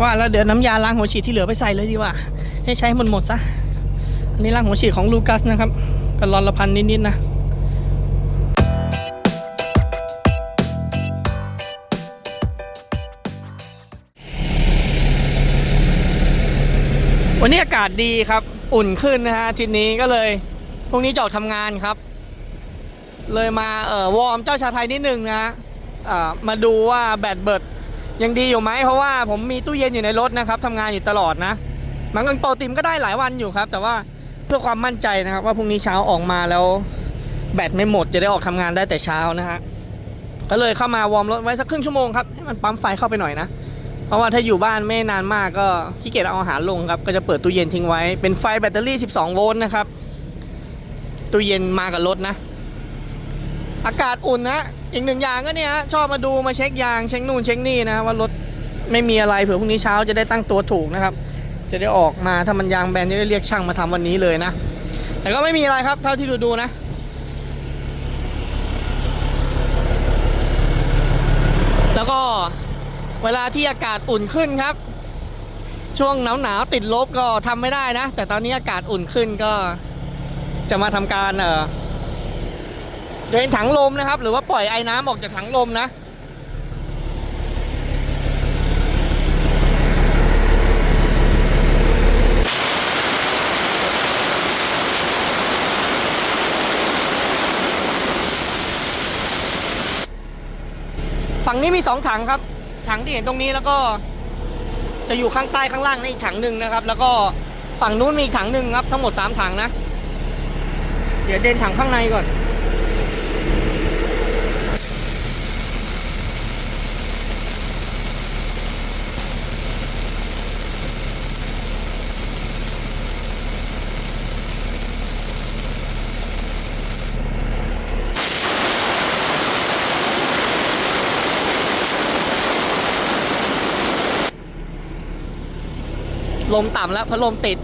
ว่าแล้วเดี๋ยวน้ำยาล้างหัวฉีดที่เหลือไปใส่เลยดีกว่า ให้ใช้หมดหมดซะ อันนี้ล้างหัวฉีดของลูกัสนะครับกันรอนละพันนิดๆนะวันนี้อากาศดีครับ อุ่นขึ้นนะฮะทีนี้ก็เลยพรุ่งนี้จอกทำงานครับ เลยมาเอ่อวอร์มเจ้าชาไทยนิดนึงนะฮะมาดูว่าแบตเบิด ยังดีอยู่ไหมเพราะว่าผมมีตู้เย็นอยู่ในรถนะครับทำงานอยู่ตลอดนะมันก็โปรติมก็ได้หลายวันอยู่ครับ แต่ว่าเพื่อความมั่นใจนะครับ ว่าพรุ่งนี้เช้าออกมาแล้ว แบตไม่หมดจะได้ออกทำงานได้แต่เช้านะฮะก็เลยเข้ามาวอร์มรถไว้สักครึ่งชั่วโมงครับให้มันปั๊มไฟเข้าไปหน่อยนะเพราะว่าถ้าอยู่บ้านไม่นานมากก็ขี้เกียจเอาอาหารลงครับก็จะเปิดตู้เย็นทิ้งไว้เป็นไฟแบตเตอรี่ 12 โวลต์นะครับตู้เย็นมากับรถนะ อากาศอุ่นนะ อีกหนึ่งอย่างก็เนี่ยชอบมาดูมาเช็คยางเช็คนู่นเช็คนี่นะว่ารถไม่มีอะไรเผื่อพรุ่งนี้เช้าจะได้ตั้งตัวถูกนะครับ จะได้ออกมาถ้ามันยางแบนจะได้เรียกช่างมาทำวันนี้เลยนะ แต่ก็ไม่มีอะไรครับเท่าที่ดูดูนะแล้วก็เวลาที่อากาศอุ่นขึ้นครับ ช่วงหนาวหนาวๆติดลบก็ทำไม่ได้นะ แต่ตอนนี้อากาศอุ่นขึ้นก็จะมาทำการเอ่อ เดนถังลมนะครับ หรือว่าปล่อยไอ้น้ำออกจากถังลมนะ ฝั่งนี้มีสองถังครับ ถังที่เห็นตรงนี้แล้วก็ จะอยู่ข้างใต้ข้างล่างในอีกถังหนึ่งนะครับ แล้วก็ฝั่งนู้นมีอีกถังหนึ่งครับ ทั้งหมดสามถังนะ เดี๋ยวเดินถังข้างในก่อน มต่ำแล้วพัดลมติด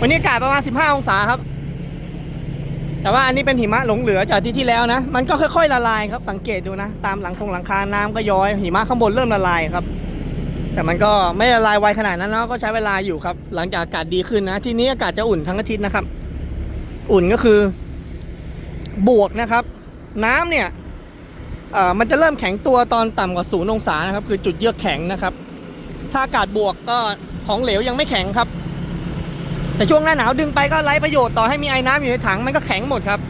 วันนี้อากาศประมาณ 15 องศาครับ แต่ว่าอันนี้เป็นหิมะหลงเหลือจากที่ที่แล้วนะ มันก็ค่อยๆละลายครับ สังเกตดูนะ ตามหลังคงหลังคา น้ำก็ย้อย หิมะข้างบนเริ่มละลายครับ แต่มันก็ไม่ละลายไวขนาดนั้นเนาะ ก็ใช้เวลาอยู่ครับ หลังจากอากาศดีขึ้นนะ ที่นี้อากาศจะอุ่นทั้งอาทิตย์นะครับ อุ่นก็คือบวกนะครับ น้ำเนี่ยมันจะเริ่มแข็งตัวตอนต่ำกว่าศูนย์องศานะครับ คือจุดเยือกแข็งนะครับ ถ้าอากาศบวกก็ของเหลวยังไม่แข็งครับ แต่ช่วงหน้าหนาวดึงไปก็ไร้ประโยชน์ต่อให้มีไอ้น้ำอยู่ในถังมันก็แข็งหมดครับ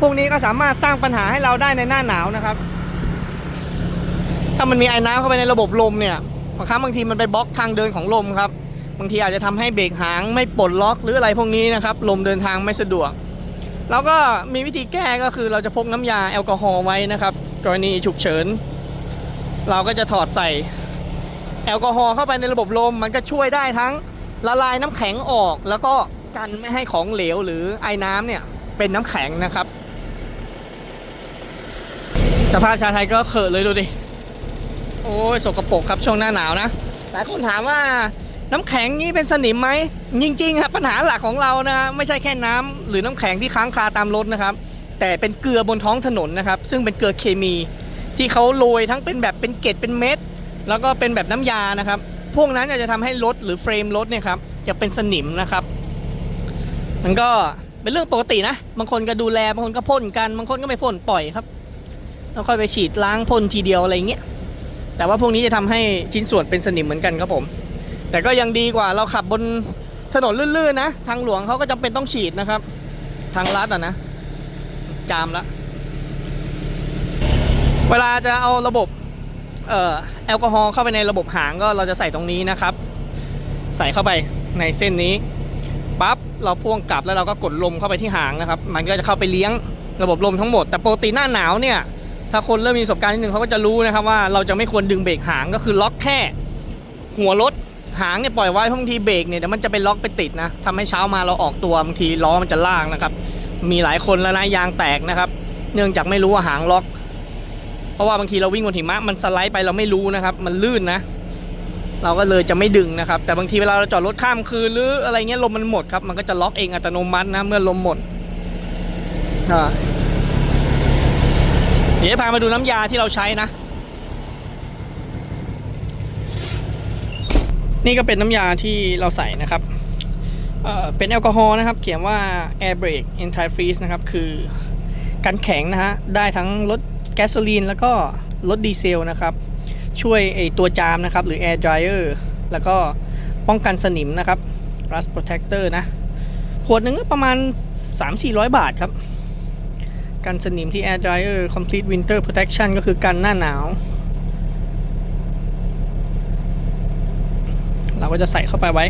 พวกนี้ก็สามารถสร้างปัญหาให้เราได้ในหน้าหนาวนะครับ ถ้ามันมีไอ้น้ำเข้าไปในระบบลมเนี่ยบางครั้งบางทีมันไปบล็อกทางเดินของลมครับ บางทีอาจจะทำให้เบรกหางไม่ปลดล็อกหรืออะไรพวกนี้นะครับ ลมเดินทางไม่สะดวก แล้วก็มีวิธีแก้ก็คือเราจะพกน้ำยาแอลกอฮอล์ไว้นะครับ กรณีฉุกเฉิน เราก็จะถอดใส่แอลกอฮอล์เข้าไปในระบบลมมันก็ช่วยได้ทั้ง ละลายน้ำแข็งออกแล้วก็กันไม่ให้ของเหลวหรือไอ้น้ำเนี่ยเป็นน้ำแข็งนะครับ สภาพชาไทยก็เขอะเลยดูดิ โอ้ยสกปรกครับช่วงหน้าหนาวนะหลายคนถามว่าน้ำแข็งนี้เป็นสนิมไหมจริงๆครับปัญหาหลักของเรานะไม่ใช่แค่น้ำหรือน้ำแข็งที่ค้างคาตามรถนะครับ แต่เป็นเกลือบนท้องถนนนะครับ ซึ่งเป็นเกลือเคมี ที่เขาโรยทั้งเป็นแบบเป็นเกล็ดเป็นเม็ด แล้วก็เป็นแบบน้ำยานะครับ พวกนั้นจะทำให้รถหรือเฟรมรถเนี่ยครับจะเป็นสนิมนะครับ มันก็เป็นเรื่องปกตินะ บางคนก็ดูแล บางคนก็พ่นกัน บางคนก็ไม่พ่นปล่อยครับ แล้วค่อยไปฉีดล้างพ่นทีเดียวอะไรเงี้ย แต่ว่าพวกนี้จะทำให้ชิ้นส่วนเป็นสนิมเหมือนกันครับผม แต่ก็ยังดีกว่าเราขับบนถนนลื่นๆนะ ทางหลวงเขาก็จำเป็นต้องฉีดนะครับ ทางลัดอะนะ จามละ เวลาจะเอาระบบ แอลกอฮอล์เข้าไปในระบบหางก็เราจะใส่ตรงนี้นะครับ ใส่เข้าไปในเส้นนี้ปั๊บเราพ่วงกลับแล้วเราก็กดลมเข้าไปที่หางนะครับ มันก็จะเข้าไปเลี้ยงระบบลมทั้งหมด แต่ปกติหน้าหนาวเนี่ยถ้าคนเริ่มมีประสบการณ์นิดนึงเขาก็จะรู้นะครับว่าเราจะไม่ควรดึงเบรกหางก็คือล็อกแค่หัวรถหางเนี่ยปล่อยไว้บางทีเบรกเนี่ยเดี๋ยวมันจะไปล็อกไปติดนะทำให้เช้ามาเราออกตัวบางทีล้อมันจะลากนะครับ มีหลายคนแล้วนะยางแตกนะครับ เนื่องจากไม่รู้ว่าหางล็อก ราะว่าบางทีเราวิ่งบนหิมะมันสไลด์ไปเราไม่รู้นะครับ มันลื่นนะ เราก็เลยจะไม่ดึงนะครับ แต่บางทีเวลาเราจอดรถข้ามคืนหรืออะไรเงี้ยลมมันหมดครับมันก็จะล็อกเองอัตโนมัตินะเมื่อลมหมดเดี๋ยวพามาดูน้ำยาที่เราใช้นะ นี่ก็เป็นน้ำยาที่เราใส่นะครับเเป็นแอลกอฮอล์นะครับ เขียนว่า air brake anti freeze นะครับ คือกันแข็งนะฮะ ได้ทั้งรถ แก๊สโซลีนแล้วก็รถดีเซลนะครับ ช่วยไอตัวจามนะครับ หรือ air dryer แล้วก็ป้องกันสนิมนะครับ rust protector นะขวดหนึ่งก็ประมาณ 3-400 บาทครับ กันสนิมที่ air dryer complete winter protection ก็คือกันหน้าหนาว เราก็จะใส่เข้าไปไว้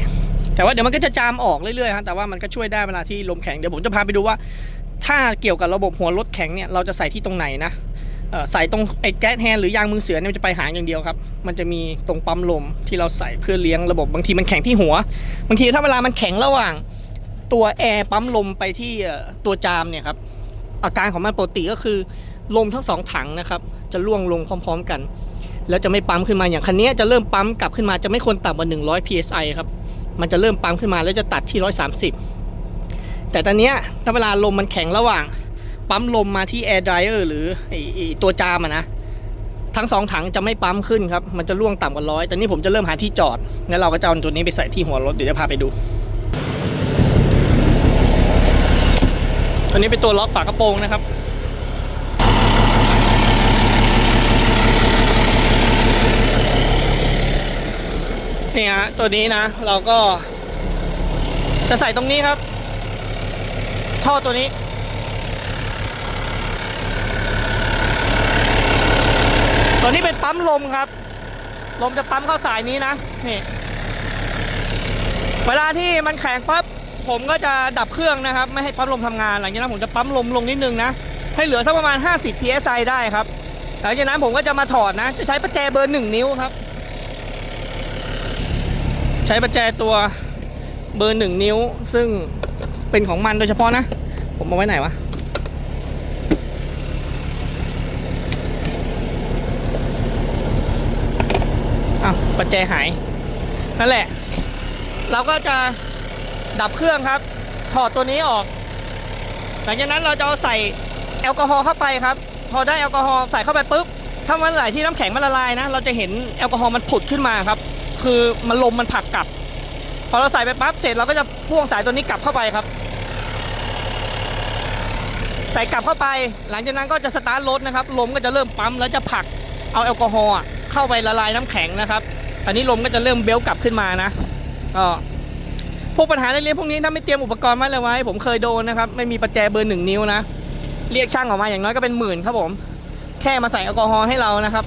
แต่ว่าเดี๋ยวมันก็จะจามออกเรื่อยๆฮะแต่ว่ามันก็ช่วยได้เวลาที่ลมแข็ง เดี๋ยวผมจะพาไปดูว่า ถ้าเกี่ยวกับระบบหัวรถแข็งเนี่ย เราจะใส่ที่ตรงไหนนะ ใส่ตรงไอ้แก๊สแฮนหรือยางมือเสือเนี่ยมันจะไปหางอย่างเดียวครับ มันจะมีตรงปั๊มลมที่เราใส่เพื่อเลี้ยงระบบบางทีมันแข็งที่หัว บางทีถ้าเวลามันแข็งระหว่างตัวแอร์ปั๊มลมไปที่ตัวจามเนี่ยครับอาการของมันปกติก็คือลมทั้งสองถังนะครับจะล่วงลงพร้อม ๆ กัน แล้วจะไม่ปั๊มขึ้นมาอย่างคันนี้จะเริ่มปั๊มกลับขึ้นมาจะไม่ควรต่ำกว่า 100 psi ครับมันจะเริ่มปั๊มขึ้นมาแล้วจะตัดที่ 130 แต่ตอนเนี้ยถ้าเวลาลมมันแข็งระหว่าง ปั๊มลมมาที่ air dryer หรือไอไอ้ตัวจามอะนะ ทั้งสองถังจะไม่ปั๊มขึ้นครับ มันจะล่วงต่ำกว่าร้อยแต่นี่ผมจะเริ่มหาที่จอด แล้วเราก็จะเอาตัวนี้ไปใส่ที่หัวรถเดี๋ยวจะพาไปดู ตัวนี้เป็นตัวล็อกฝากระโปรงนะครับนี่ฮะตัวนี้นะ เราก็จะใส่ตรงนี้ครับ ท่อตัวนี้ ตัวนี้เป็นปั๊มลมครับ ลมจะปั๊มเข้าสายนี้นะนี่ เวลาที่มันแข็งปั๊บผมก็จะดับเครื่องนะครับ ไม่ให้ปั๊มลมทำงานหลังจากนั้นผมจะปั๊มลมลงนิดนึงนะ ให้เหลือสักประมาณ 50 psi ได้ครับ หลังจากนั้นผมก็จะมาถอดนะ จะใช้ประแจเบอร์ 1 นิ้วครับ ใช้ประแจตัวเบอร์ 1 นิ้ว ซึ่งเป็นของมันโดยเฉพาะนะ ผมเอาไว้ไหนวะ อ้าว ประแจหาย นั่นแหละ เราก็จะดับเครื่องครับ ถอดตัวนี้ออก หลังจากนั้นเราจะเอาใส่แอลกอฮอล์เข้าไปครับ พอได้แอลกอฮอล์ใส่เข้าไปปุ๊บ ถ้ามันไหลที่น้ำแข็งมันละลายนะ เราจะเห็นแอลกอฮอล์มันผุดขึ้นมาครับ คือมันลมมันผลักกลับ พอเราใส่ไปปั๊บเสร็จเราก็จะพ่วงสายตัวนี้กลับเข้าไปครับ ใส่กลับเข้าไป หลังจากนั้นก็จะสตาร์ทรถนะครับ ลมก็จะเริ่มปั๊มแล้วจะผลักเอาแอลกอฮอล์เข้าไปละลายน้ำแข็งนะครับ อันนี้ลมก็จะเริ่มเบลกลับขึ้นมานะก็พวกปัญหาเล็กๆพวกนี้ถ้าไม่เตรียมอุปกรณ์มาเลยไว้ ผมเคยโดนนะครับ ไม่มีประแจเบอร์หนึ่งนิ้วนะ เรียกช่างออกมาอย่างน้อยก็เป็นหมื่นครับผม แค่มาใส่แอลกอฮอล์ให้เรานะครับ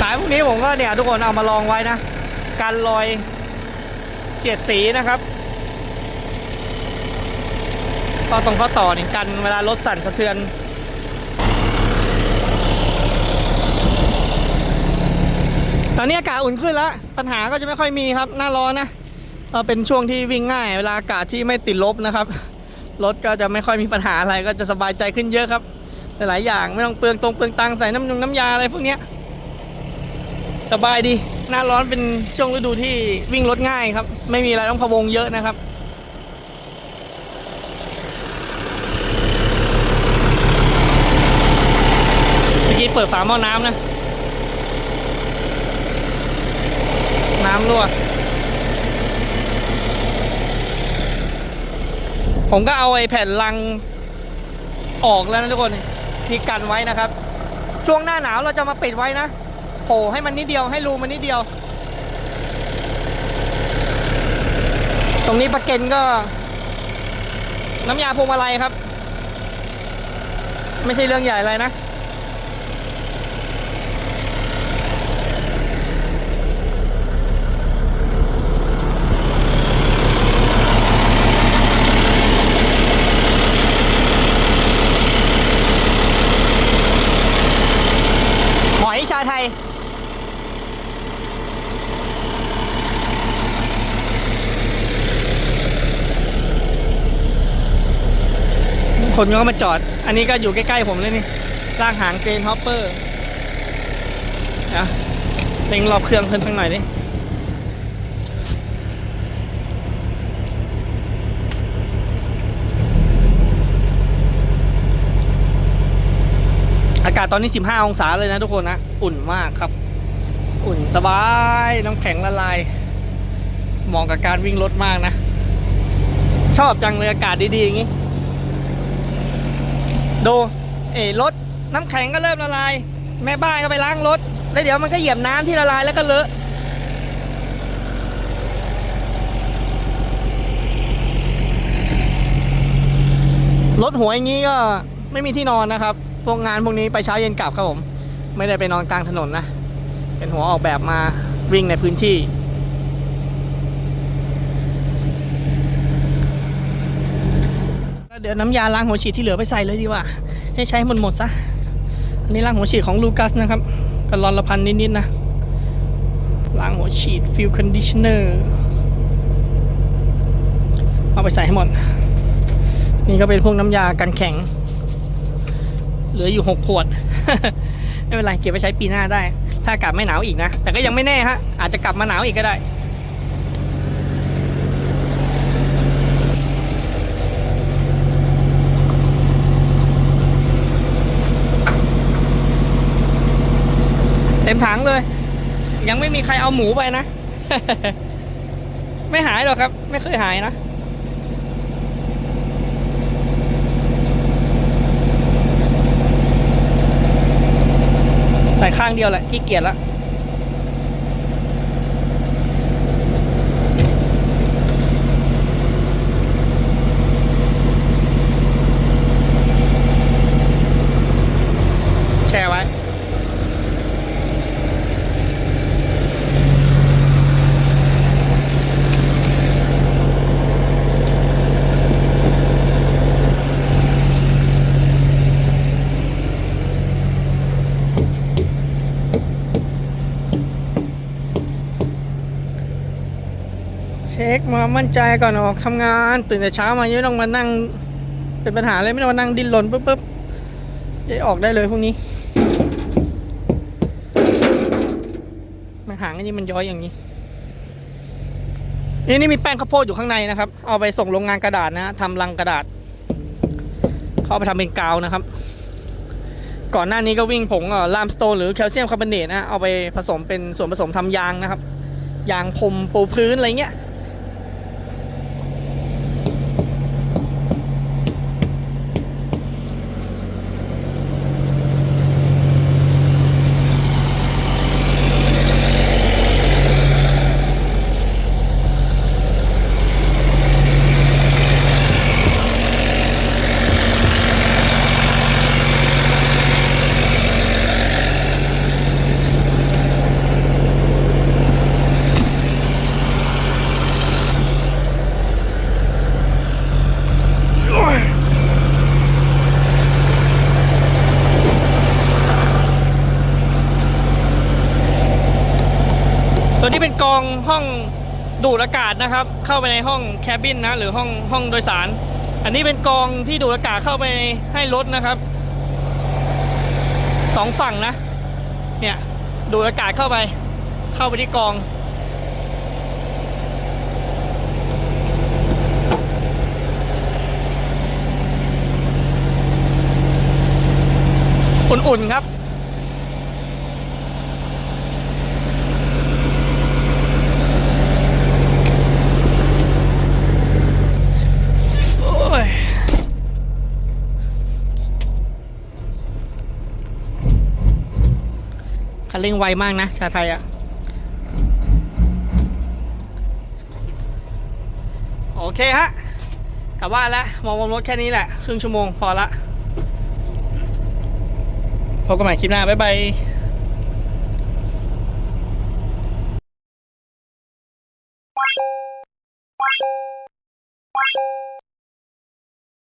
สายพวกนี้ผมก็เนี่ยทุกคนเอามาลองไว้นะ การรอยเสียดสีนะครับต่อตรงข้อต่อเนี่ยกันเวลารถสั่นสะเทือน ตอนนี้อากาศอุ่นขึ้นแล้ว ปัญหาก็จะไม่ค่อยมีครับ หน้าร้อนนะเอ่อเป็นช่วงที่วิ่งง่าย เวลาอากาศที่ไม่ติดลบนะครับ รถก็จะไม่ค่อยมีปัญหาอะไรก็จะสบายใจขึ้นเยอะครับ หลายอย่างไม่ต้องเปลืองตรงเปลืองตังใส่น้ำยงน้ำยาอะไรพวกเนี้ยสบายดี หน้าร้อนเป็นช่วงฤดูที่วิ่งรถง่ายครับ ไม่มีอะไรต้องพะวงเยอะนะครับเมื่อกี้เปิดฝาหม้อน้ำนะ น้ำรั่ว ผมก็เอาไอ้แผ่นลังออกแล้วนะทุกคนที่กันไว้นะครับ ช่วงหน้าหนาวเราจะมาปิดไว้นะโผล่ให้มันนิดเดียวให้รูมันนิดเดียว ตรงนี้ประเก็นก็ น้ำยาพวงมาลัยครับ ไม่ใช่เรื่องใหญ่อะไรนะ คนก็มาจอด อันนี้ก็อยู่ใกล้ๆผมเลยนี่ลากหางเกรนฮอปเปอร์นะเล็งรอบเครื่องขึ้นสักหน่อยดิอากาศตอนนี้ 15 องศาเลยนะทุกคนนะ อุ่นมากครับ อุ่นสบาย น้ำแข็งละลายเหมาะกับการวิ่งรถมากนะ ชอบจังเลยอากาศดีๆอย่างนี้ ดูเอ๋รถน้ำแข็งก็เริ่มละลาย แม่บ้านก็ไปล้างรถ แล้วเดี๋ยวมันก็เหยียบน้ำที่ละลายแล้วก็เลอะรถหัวอย่างนี้ก็ไม่มีที่นอนนะครับ พวกงานพวกนี้ไปเช้าเย็นกลับครับผม ไม่ได้ไปนอนกลางถนนนะ เป็นหัวออกแบบมาวิ่งในพื้นที่ ดี๋ยวน้ำยาล้างหัวฉีดที่เหลือไปใส่เลยดีกว่า ให้ใช้หมดหมดซะ อันนี้ล้างหัวฉีดของลูคัสนะครับกระลอนละพันนิดๆนะ ล้างหัวฉีดฟิลคอนดิชเนอร์เอาไปใส่ให้หมด นี่ก็เป็นพวกน้ำยากันแข็ง เหลืออยู่6ขวด ไม่เป็นไรเก็บไปใช้ปีหน้าได้ ถ้าอากาศไม่หนาวอีกนะ แต่ก็ยังไม่แน่ฮะ อาจจะกลับมาหนาวอีกก็ได้ มถังเลย ยังไม่มีใครเอาหมูไปนะ ไม่หายหรอกครับ ไม่เคยหายนะใส่ข้างเดียวแหละขี้เกียจละแช่ไว้ เช็คมามั่นใจก่อนออกทำงาน ตื่นแต่เช้ามาไม่ต้องมานั่ง เป็นปัญหาเลยไม่ต้องมานั่งดิ้นรนปุ๊บปุ๊บจะออกได้เลยพวกนี้มันหางอันนี้มันย้อยอย่างนี้นี่นี่มีแป้งข้าวโพดอยู่ข้างในนะครับ เอาไปส่งโรงงานกระดาษนะทำลังกระดาษ เขาเอาไปทำเป็นกาวนะครับ ก่อนหน้านี้ก็วิ่งผงลามสโตนหรือแคลเซียมคาร์บอเนตนะฮะเอาไปผสมเป็นส่วนผสมทำยางนะครับ ยางพรมปูพื้นอะไรเงี้ย ตัวนี้เป็นกองห้องดูดอากาศ นะครับ เข้าไปในห้องแคบินนะหรือห้องห้องโดยสาร อันนี้เป็นกองที่ดูดอากาศเข้าไปให้รถนะครับสองฝั่งนะ เนี่ยดูดอากาศเข้าไป เข้าไปที่กอง อุ่นๆครับ โอ้ย คันเร่งไวมากนะ ชาไทยอะโอเคฮะ กลับบ้านแล้วมองวนรถแค่นี้แหละ ครึ่งชั่วโมงพอละ พบกันใหม่คลิปหน้า บ๊ายบาย